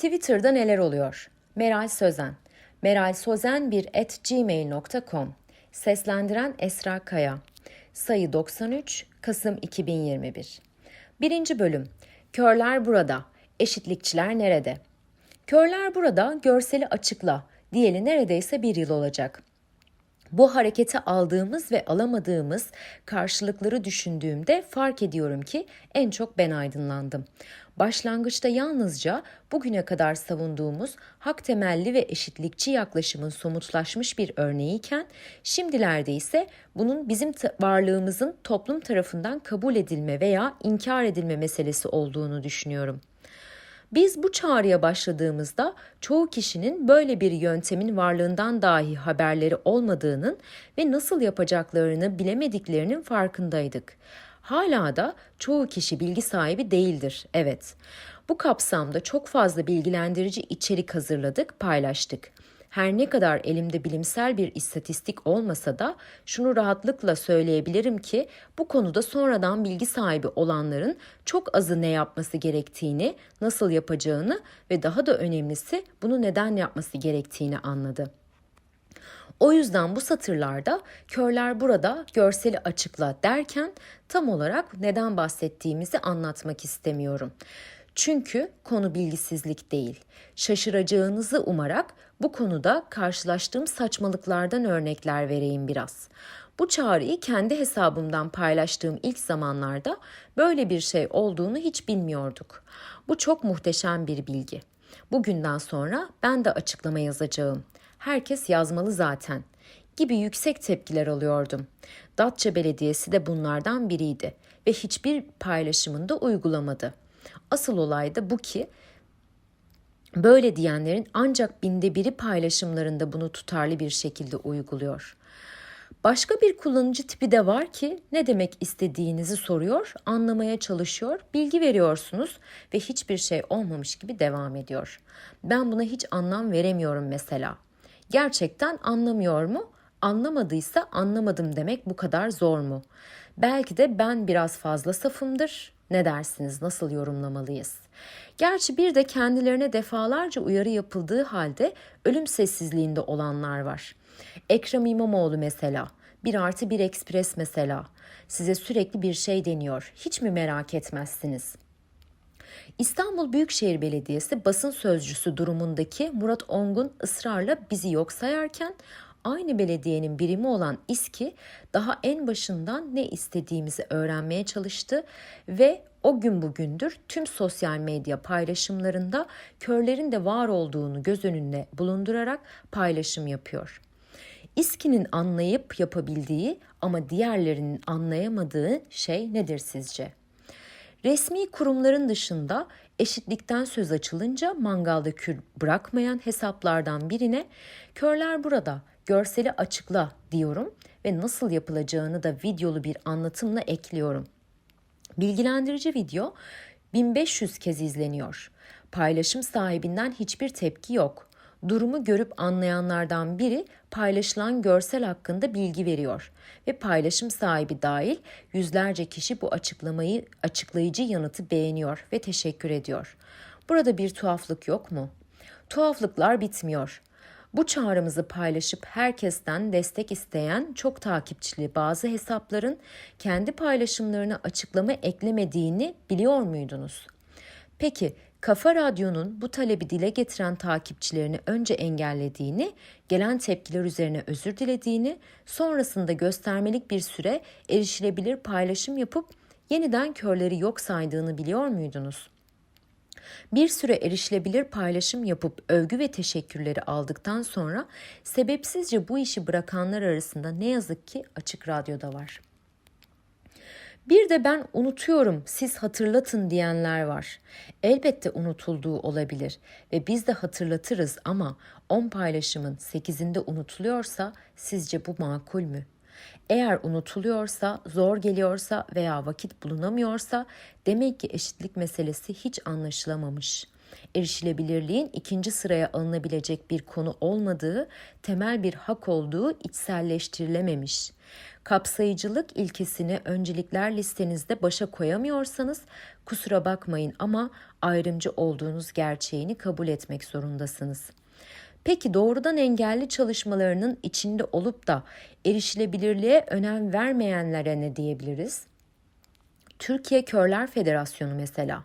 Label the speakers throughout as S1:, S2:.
S1: Twitter'da neler oluyor? Meral Sözen. Meral Sözen bir at gmail.com. Seslendiren Esra Kaya. Sayı 93, Kasım 2021. Birinci bölüm. Körler burada. Eşitlikçiler nerede? Körler burada görseli açıkla. Diyeli neredeyse bir yıl olacak. Bu harekete aldığımız ve alamadığımız karşılıkları düşündüğümde fark ediyorum ki en çok ben aydınlandım. Başlangıçta yalnızca bugüne kadar savunduğumuz hak temelli ve eşitlikçi yaklaşımın somutlaşmış bir örneğiyken şimdilerde ise bunun bizim varlığımızın toplum tarafından kabul edilme veya inkar edilme meselesi olduğunu düşünüyorum. Biz bu çağrıya başladığımızda çoğu kişinin böyle bir yöntemin varlığından dahi haberleri olmadığının ve nasıl yapacaklarını bilemediklerinin farkındaydık. Hala da çoğu kişi bilgi sahibi değildir, evet. Bu kapsamda çok fazla bilgilendirici içerik hazırladık, paylaştık. Her ne kadar elimde bilimsel bir istatistik olmasa da şunu rahatlıkla söyleyebilirim ki bu konuda sonradan bilgi sahibi olanların çok azı ne yapması gerektiğini, nasıl yapacağını ve daha da önemlisi bunu neden yapması gerektiğini anladı. O yüzden bu satırlarda körler burada görseli açıkla derken tam olarak neden bahsettiğimizi anlatmak istemiyorum. Çünkü konu bilgisizlik değil. Şaşıracağınızı umarak bu konuda karşılaştığım saçmalıklardan örnekler vereyim biraz. Bu çağrıyı kendi hesabımdan paylaştığım ilk zamanlarda böyle bir şey olduğunu hiç bilmiyorduk. Bu çok muhteşem bir bilgi. Bugünden sonra ben de açıklama yazacağım. Herkes yazmalı zaten gibi yüksek tepkiler alıyordum. Datça Belediyesi de bunlardan biriydi ve hiçbir paylaşımında uygulamadı. Asıl olay da bu ki böyle diyenlerin ancak binde biri paylaşımlarında bunu tutarlı bir şekilde uyguluyor. Başka bir kullanıcı tipi de var ki ne demek istediğinizi soruyor, anlamaya çalışıyor, bilgi veriyorsunuz ve hiçbir şey olmamış gibi devam ediyor. Ben buna hiç anlam veremiyorum mesela. Gerçekten anlamıyor mu? Anlamadıysa anlamadım demek bu kadar zor mu? Belki de ben biraz fazla safımdır. Ne dersiniz? Nasıl yorumlamalıyız? Gerçi bir de kendilerine defalarca uyarı yapıldığı halde ölüm sessizliğinde olanlar var. Ekrem İmamoğlu mesela, bir artı bir ekspres mesela. Size sürekli bir şey deniyor. Hiç mi merak etmezsiniz?'' İstanbul Büyükşehir Belediyesi basın sözcüsü durumundaki Murat Ongun ısrarla bizi yok sayarken aynı belediyenin birimi olan İSKİ daha en başından ne istediğimizi öğrenmeye çalıştı ve o gün bugündür tüm sosyal medya paylaşımlarında körlerin de var olduğunu göz önünde bulundurarak paylaşım yapıyor. İSKİ'nin anlayıp yapabildiği ama diğerlerinin anlayamadığı şey nedir sizce? Resmi kurumların dışında eşitlikten söz açılınca mangalda kül bırakmayan hesaplardan birine körler burada görseli açıkla diyorum ve nasıl yapılacağını da videolu bir anlatımla ekliyorum. Bilgilendirici video 1500 kez izleniyor. Paylaşım sahibinden hiçbir tepki yok. Durumu görüp anlayanlardan biri paylaşılan görsel hakkında bilgi veriyor ve paylaşım sahibi dahil yüzlerce kişi bu açıklamayı açıklayıcı yanıtı beğeniyor ve teşekkür ediyor. Burada bir tuhaflık yok mu? Tuhaflıklar bitmiyor. Bu çağrımızı paylaşıp herkesten destek isteyen çok takipçili bazı hesapların kendi paylaşımlarına açıklama eklemediğini biliyor muydunuz? Peki Kafa Radyo'nun bu talebi dile getiren takipçilerini önce engellediğini, gelen tepkiler üzerine özür dilediğini, sonrasında göstermelik bir süre erişilebilir paylaşım yapıp yeniden körleri yok saydığını biliyor muydunuz? Bir süre erişilebilir paylaşım yapıp övgü ve teşekkürleri aldıktan sonra sebepsizce bu işi bırakanlar arasında ne yazık ki açık radyoda var.'' Bir de ben unutuyorum siz hatırlatın diyenler var. Elbette unutulduğu olabilir ve biz de hatırlatırız ama 10 paylaşımın 8'inde unutuluyorsa sizce bu makul mü? Eğer unutuluyorsa, zor geliyorsa veya vakit bulunamıyorsa demek ki eşitlik meselesi hiç anlaşılamamış. Erişilebilirliğin ikinci sıraya alınabilecek bir konu olmadığı, temel bir hak olduğu içselleştirilememiş. Kapsayıcılık ilkesini öncelikler listenizde başa koyamıyorsanız kusura bakmayın ama ayrımcı olduğunuz gerçeğini kabul etmek zorundasınız. Peki doğrudan engelli çalışmalarının içinde olup da erişilebilirliğe önem vermeyenlere ne diyebiliriz? Türkiye Körler Federasyonu mesela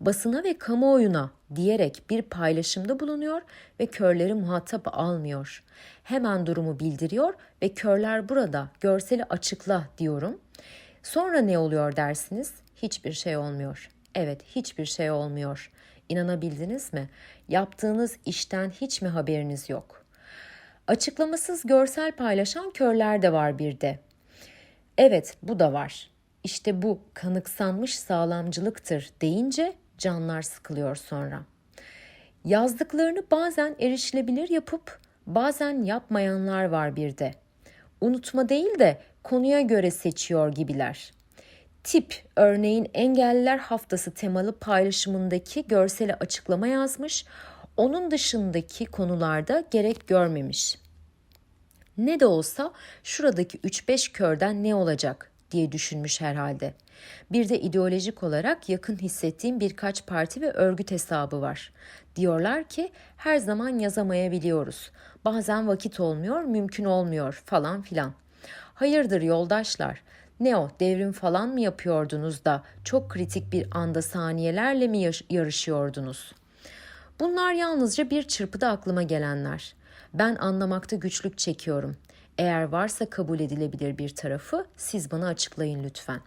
S1: basına ve kamuoyuna diyerek bir paylaşımda bulunuyor ve körleri muhatap almıyor. Hemen durumu bildiriyor ve körler burada görseli açıkla diyorum. Sonra ne oluyor dersiniz? Hiçbir şey olmuyor. Evet, hiçbir şey olmuyor. İnanabildiniz mi? Yaptığınız işten hiç mi haberiniz yok? Açıklamasız görsel paylaşan körler de var bir de. Evet, bu da var. İşte bu kanıksanmış sağlamcılıktır deyince canlar sıkılıyor sonra. Yazdıklarını bazen erişilebilir yapıp bazen yapmayanlar var bir de. Unutma değil de konuya göre seçiyor gibiler. Tip örneğin engelliler haftası temalı paylaşımındaki görseli açıklama yazmış. Onun dışındaki konularda gerek görmemiş. Ne de olsa şuradaki 3-5 körden ne olacak diye düşünmüş herhalde. Bir de ideolojik olarak yakın hissettiğim birkaç parti ve örgüt hesabı var. Diyorlar ki her zaman yazamayabiliyoruz. Bazen vakit olmuyor, mümkün olmuyor falan filan. Hayırdır yoldaşlar? Ne o devrim falan mı yapıyordunuz da çok kritik bir anda saniyelerle mi yarışıyordunuz? Bunlar yalnızca bir çırpıda aklıma gelenler. Ben anlamakta güçlük çekiyorum. Eğer varsa kabul edilebilir bir tarafı siz bana açıklayın lütfen.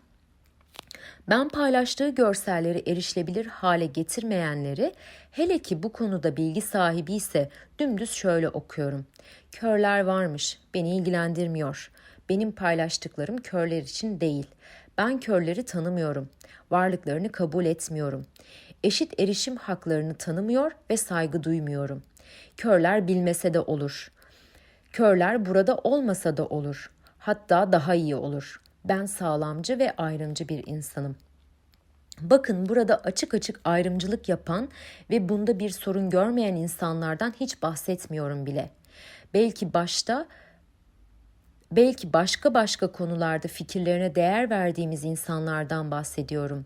S1: Ben paylaştığı görselleri erişilebilir hale getirmeyenleri hele ki bu konuda bilgi sahibi ise dümdüz şöyle okuyorum. Körler varmış, beni ilgilendirmiyor. Benim paylaştıklarım körler için değil. Ben körleri tanımıyorum. Varlıklarını kabul etmiyorum. Eşit erişim haklarını tanımıyor ve saygı duymuyorum. Körler bilmese de olur. Körler burada olmasa da olur. Hatta daha iyi olur. Ben sağlamcı ve ayrımcı bir insanım. Bakın burada açık açık ayrımcılık yapan ve bunda bir sorun görmeyen insanlardan hiç bahsetmiyorum bile. Belki başta belki başka başka konularda fikirlerine değer verdiğimiz insanlardan bahsediyorum.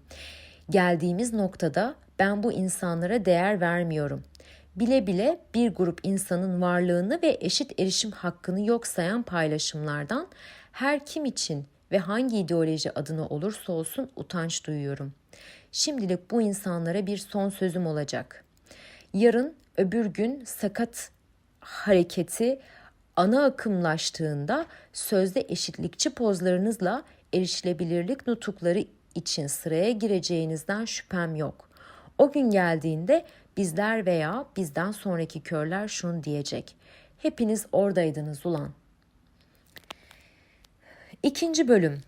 S1: Geldiğimiz noktada ben bu insanlara değer vermiyorum bile bile bir grup insanın varlığını ve eşit erişim hakkını yok sayan paylaşımlardan her kim için ve hangi ideoloji adına olursa olsun utanç duyuyorum. Şimdilik bu insanlara bir son sözüm olacak. Yarın öbür gün sakat hareketi ana akımlaştığında sözde eşitlikçi pozlarınızla erişilebilirlik nutukları için sıraya gireceğinizden şüphem yok. O gün geldiğinde bizler veya bizden sonraki körler şunu diyecek. Hepiniz oradaydınız ulan. İkinci bölüm.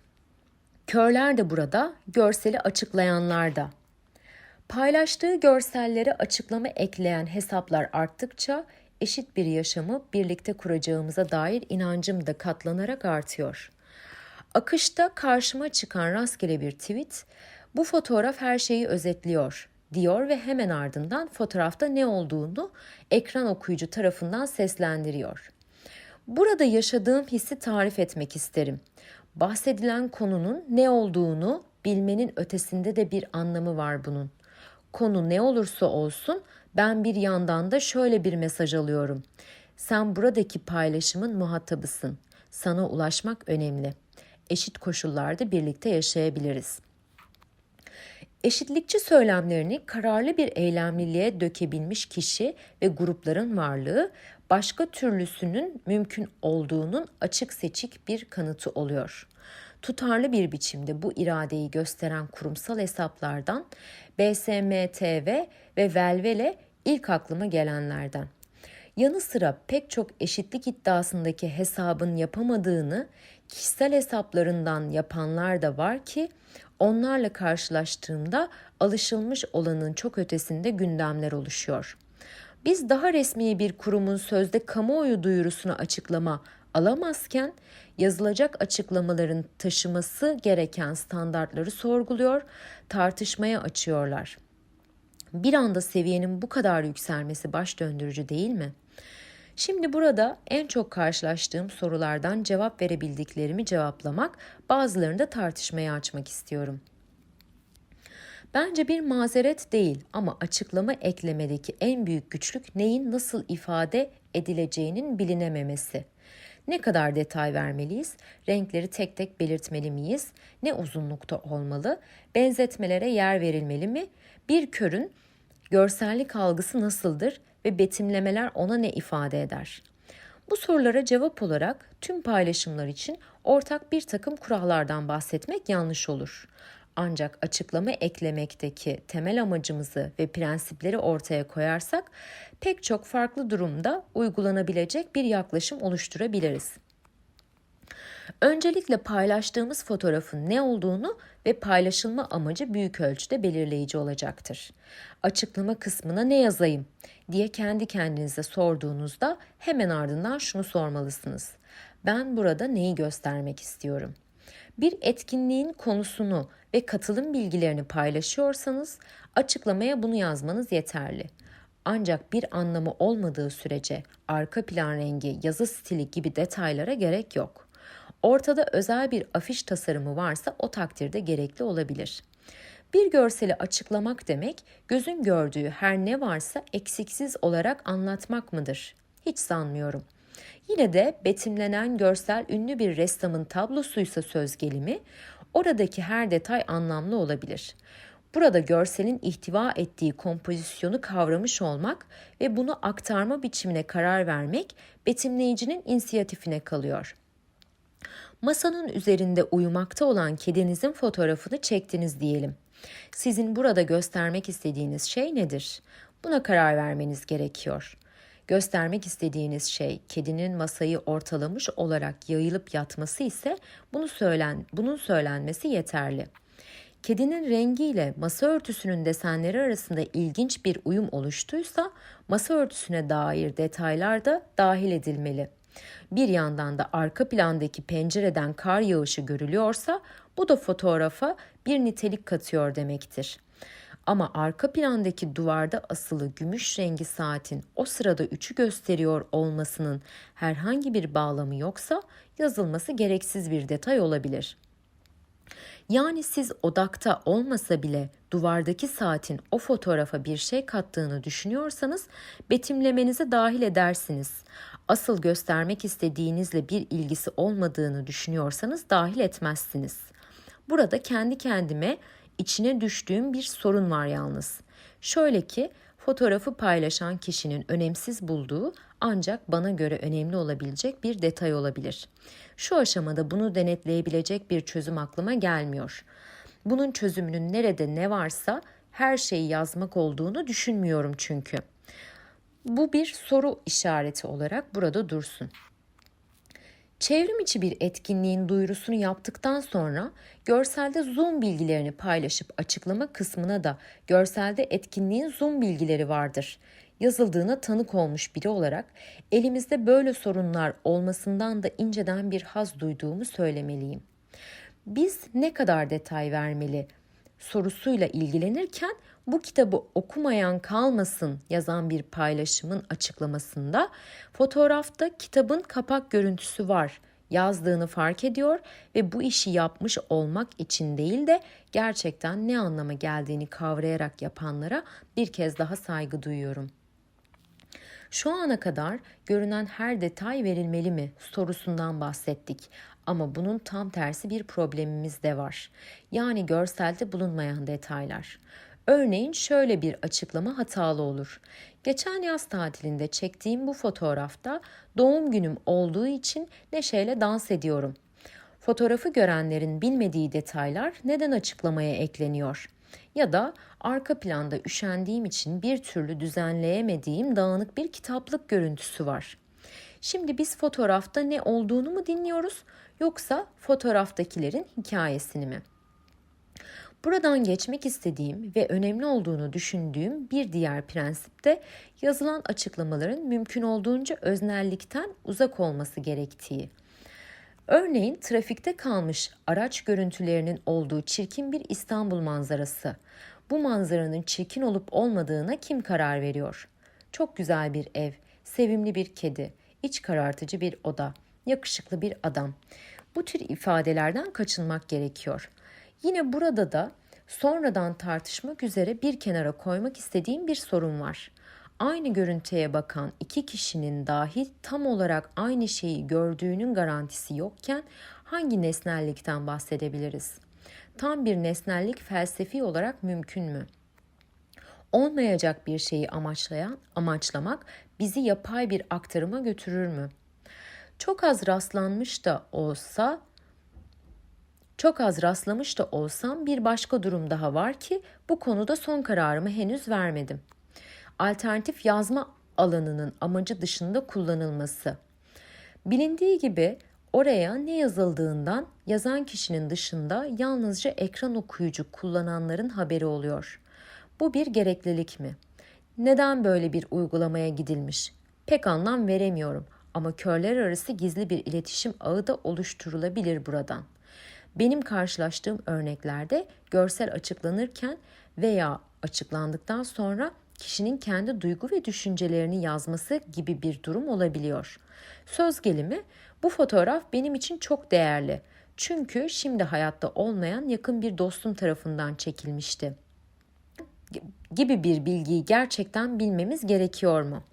S1: Körler de burada, görseli açıklayanlar da. Paylaştığı görselleri açıklama ekleyen hesaplar arttıkça eşit bir yaşamı birlikte kuracağımıza dair inancım da katlanarak artıyor. Akışta karşıma çıkan rastgele bir tweet, bu fotoğraf her şeyi özetliyor diyor ve hemen ardından fotoğrafta ne olduğunu ekran okuyucu tarafından seslendiriyor. Burada yaşadığım hissi tarif etmek isterim. Bahsedilen konunun ne olduğunu bilmenin ötesinde de bir anlamı var bunun. Konu ne olursa olsun ben bir yandan da şöyle bir mesaj alıyorum. Sen buradaki paylaşımın muhatabısın. Sana ulaşmak önemli. Eşit koşullarda birlikte yaşayabiliriz. Eşitlikçi söylemlerini kararlı bir eylemliliğe dökebilmiş kişi ve grupların varlığı başka türlüsünün mümkün olduğunun açık seçik bir kanıtı oluyor. Tutarlı bir biçimde bu iradeyi gösteren kurumsal hesaplardan BSMTV ve Velvele ilk aklıma gelenlerden. Yanı sıra pek çok eşitlik iddiasındaki hesabın yapamadığını kişisel hesaplarından yapanlar da var ki onlarla karşılaştığımda alışılmış olanın çok ötesinde gündemler oluşuyor. Biz daha resmi bir kurumun sözde kamuoyu duyurusunu açıklama alamazken yazılacak açıklamaların taşıması gereken standartları sorguluyor, tartışmaya açıyorlar. Bir anda seviyenin bu kadar yükselmesi baş döndürücü değil mi? Şimdi burada en çok karşılaştığım sorulardan cevap verebildiklerimi cevaplamak, bazılarını da tartışmaya açmak istiyorum. Bence bir mazeret değil ama açıklama eklemedeki en büyük güçlük neyin nasıl ifade edileceğinin bilinememesi. Ne kadar detay vermeliyiz? Renkleri tek tek belirtmeli miyiz? Ne uzunlukta olmalı? Benzetmelere yer verilmeli mi? Bir körün görsellik algısı nasıldır ve betimlemeler ona ne ifade eder? Bu sorulara cevap olarak tüm paylaşımlar için ortak bir takım kurallardan bahsetmek yanlış olur. Ancak açıklama eklemekteki temel amacımızı ve prensipleri ortaya koyarsak pek çok farklı durumda uygulanabilecek bir yaklaşım oluşturabiliriz. Öncelikle paylaştığımız fotoğrafın ne olduğunu ve paylaşılma amacı büyük ölçüde belirleyici olacaktır. Açıklama kısmına ne yazayım diye kendi kendinize sorduğunuzda hemen ardından şunu sormalısınız. Ben burada neyi göstermek istiyorum? Bir etkinliğin konusunu ve katılım bilgilerini paylaşıyorsanız açıklamaya bunu yazmanız yeterli. Ancak bir anlamı olmadığı sürece arka plan rengi, yazı stili gibi detaylara gerek yok. Ortada özel bir afiş tasarımı varsa o takdirde gerekli olabilir. Bir görseli açıklamak demek gözün gördüğü her ne varsa eksiksiz olarak anlatmak mıdır? Hiç sanmıyorum. Yine de betimlenen görsel ünlü bir ressamın tablosuysa söz gelimi, oradaki her detay anlamlı olabilir. Burada görselin ihtiva ettiği kompozisyonu kavramış olmak ve bunu aktarma biçimine karar vermek betimleyicinin inisiyatifine kalıyor. Masanın üzerinde uyumakta olan kedinizin fotoğrafını çektiniz diyelim. Sizin burada göstermek istediğiniz şey nedir? Buna karar vermeniz gerekiyor. Göstermek istediğiniz şey kedinin masayı ortalamış olarak yayılıp yatması ise bunu söylen, bunun söylenmesi yeterli. Kedinin rengiyle masa örtüsünün desenleri arasında ilginç bir uyum oluştuysa masa örtüsüne dair detaylar da dahil edilmeli. Bir yandan da arka plandaki pencereden kar yağışı görülüyorsa bu da fotoğrafa bir nitelik katıyor demektir. Ama arka plandaki duvarda asılı gümüş rengi saatin o sırada üçü gösteriyor olmasının herhangi bir bağlamı yoksa yazılması gereksiz bir detay olabilir. Yani siz odakta olmasa bile duvardaki saatin o fotoğrafa bir şey kattığını düşünüyorsanız betimlemenize dahil edersiniz. Asıl göstermek istediğinizle bir ilgisi olmadığını düşünüyorsanız dahil etmezsiniz. Burada kendi kendime içine düştüğüm bir sorun var yalnız. Şöyle ki fotoğrafı paylaşan kişinin önemsiz bulduğu ancak bana göre önemli olabilecek bir detay olabilir. Şu aşamada bunu denetleyebilecek bir çözüm aklıma gelmiyor. Bunun çözümünün nerede ne varsa her şeyi yazmak olduğunu düşünmüyorum çünkü. Bu bir soru işareti olarak burada dursun. Çevrim içi bir etkinliğin duyurusunu yaptıktan sonra görselde Zoom bilgilerini paylaşıp açıklama kısmına da görselde etkinliğin Zoom bilgileri vardır yazıldığına tanık olmuş biri olarak elimizde böyle sorunlar olmasından da inceden bir haz duyduğumu söylemeliyim. Biz ne kadar detay vermeli sorusuyla ilgilenirken bu kitabı okumayan kalmasın yazan bir paylaşımın açıklamasında fotoğrafta kitabın kapak görüntüsü var yazdığını fark ediyor ve bu işi yapmış olmak için değil de gerçekten ne anlama geldiğini kavrayarak yapanlara bir kez daha saygı duyuyorum. Şu ana kadar görünen her detay verilmeli mi sorusundan bahsettik. Ama bunun tam tersi bir problemimiz de var. Yani görselde bulunmayan detaylar. Örneğin şöyle bir açıklama hatalı olur. Geçen yaz tatilinde çektiğim bu fotoğrafta doğum günüm olduğu için neşeyle dans ediyorum. Fotoğrafı görenlerin bilmediği detaylar neden açıklamaya ekleniyor? Ya da arka planda üşendiğim için bir türlü düzenleyemediğim dağınık bir kitaplık görüntüsü var. Şimdi biz fotoğrafta ne olduğunu mu dinliyoruz yoksa fotoğraftakilerin hikayesini mi? Buradan geçmek istediğim ve önemli olduğunu düşündüğüm bir diğer prensip de yazılan açıklamaların mümkün olduğunca öznellikten uzak olması gerektiği. Örneğin trafikte kalmış araç görüntülerinin olduğu çirkin bir İstanbul manzarası. Bu manzaranın çirkin olup olmadığına kim karar veriyor? Çok güzel bir ev, sevimli bir kedi, iç karartıcı bir oda, yakışıklı bir adam. Bu tür ifadelerden kaçınmak gerekiyor. Yine burada da sonradan tartışmak üzere bir kenara koymak istediğim bir sorun var. Aynı görüntüye bakan iki kişinin dahi tam olarak aynı şeyi gördüğünün garantisi yokken hangi nesnellikten bahsedebiliriz? Tam bir nesnellik felsefi olarak mümkün mü? Olmayacak bir şeyi amaçlayan, amaçlamak bizi yapay bir aktarıma götürür mü? Çok az rastlanmış da olsa çok az rastlamış da olsam bir başka durum daha var ki bu konuda son kararımı henüz vermedim. Alternatif yazma alanının amacı dışında kullanılması. Bilindiği gibi oraya ne yazıldığından yazan kişinin dışında yalnızca ekran okuyucu kullananların haberi oluyor. Bu bir gereklilik mi? Neden böyle bir uygulamaya gidilmiş? Pek anlam veremiyorum ama körler arası gizli bir iletişim ağı da oluşturulabilir buradan. Benim karşılaştığım örneklerde görsel açıklanırken veya açıklandıktan sonra kişinin kendi duygu ve düşüncelerini yazması gibi bir durum olabiliyor. Söz gelimi bu fotoğraf benim için çok değerli. Çünkü şimdi hayatta olmayan yakın bir dostum tarafından çekilmişti. Gibi bir bilgiyi gerçekten bilmemiz gerekiyor mu?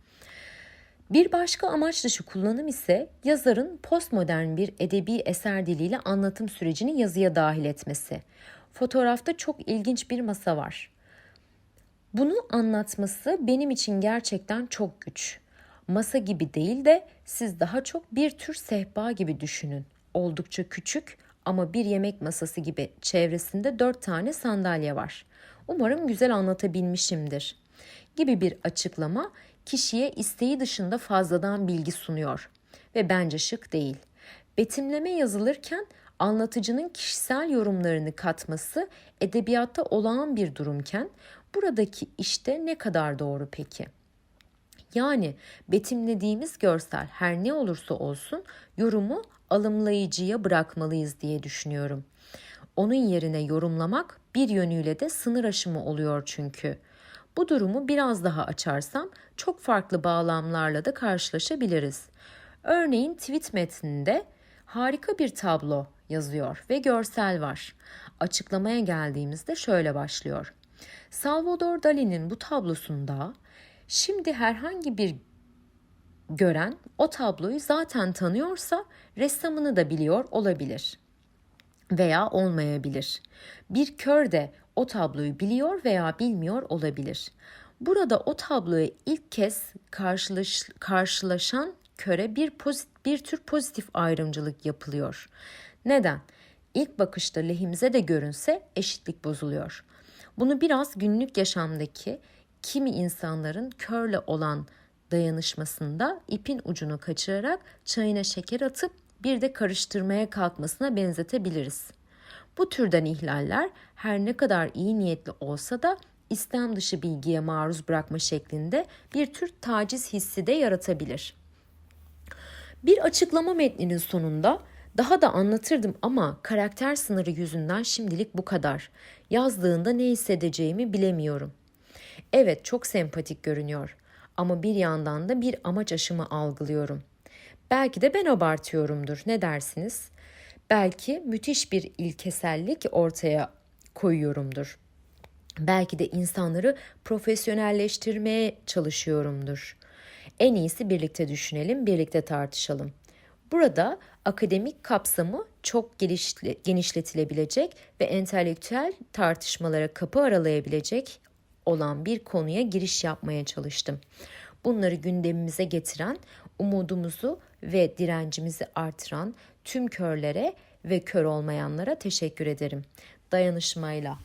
S1: Bir başka amaç dışı kullanım ise yazarın postmodern bir edebi eser diliyle anlatım sürecini yazıya dahil etmesi. Fotoğrafta çok ilginç bir masa var. Bunu anlatması benim için gerçekten çok güç. Masa gibi değil de siz daha çok bir tür sehpa gibi düşünün. Oldukça küçük ama bir yemek masası gibi çevresinde dört tane sandalye var. Umarım güzel anlatabilmişimdir. Gibi bir açıklama kişiye isteği dışında fazladan bilgi sunuyor ve bence şık değil. Betimleme yazılırken anlatıcının kişisel yorumlarını katması edebiyatta olağan bir durumken buradaki işte ne kadar doğru peki? Yani betimlediğimiz görsel her ne olursa olsun yorumu alımlayıcıya bırakmalıyız diye düşünüyorum. Onun yerine yorumlamak bir yönüyle de sınır aşımı oluyor çünkü. Bu durumu biraz daha açarsam çok farklı bağlamlarla da karşılaşabiliriz. Örneğin tweet metninde harika bir tablo yazıyor ve görsel var. Açıklamaya geldiğimizde şöyle başlıyor. Salvador Dali'nin bu tablosunda şimdi herhangi bir gören o tabloyu zaten tanıyorsa ressamını da biliyor olabilir veya olmayabilir. Bir kör de o tabloyu biliyor veya bilmiyor olabilir. Burada o tabloya ilk kez karşılaş, karşılaşan köre bir, pozit, bir tür pozitif ayrımcılık yapılıyor. Neden? İlk bakışta lehimize de görünse eşitlik bozuluyor. Bunu biraz günlük yaşamdaki kimi insanların körle olan dayanışmasında ipin ucunu kaçırarak çayına şeker atıp bir de karıştırmaya kalkmasına benzetebiliriz. Bu türden ihlaller her ne kadar iyi niyetli olsa da istem dışı bilgiye maruz bırakma şeklinde bir tür taciz hissi de yaratabilir. Bir açıklama metninin sonunda daha da anlatırdım ama karakter sınırı yüzünden şimdilik bu kadar. Yazdığında ne hissedeceğimi bilemiyorum. Evet çok sempatik görünüyor ama bir yandan da bir amaç aşımı algılıyorum. Belki de ben abartıyorumdur. Ne dersiniz? Belki müthiş bir ilkesellik ortaya koyuyorumdur. Belki de insanları profesyonelleştirmeye çalışıyorumdur. En iyisi birlikte düşünelim, birlikte tartışalım. Burada akademik kapsamı çok genişletilebilecek ve entelektüel tartışmalara kapı aralayabilecek olan bir konuya giriş yapmaya çalıştım. Bunları gündemimize getiren, umudumuzu ve direncimizi artıran tüm körlere ve kör olmayanlara teşekkür ederim. Dayanışmayla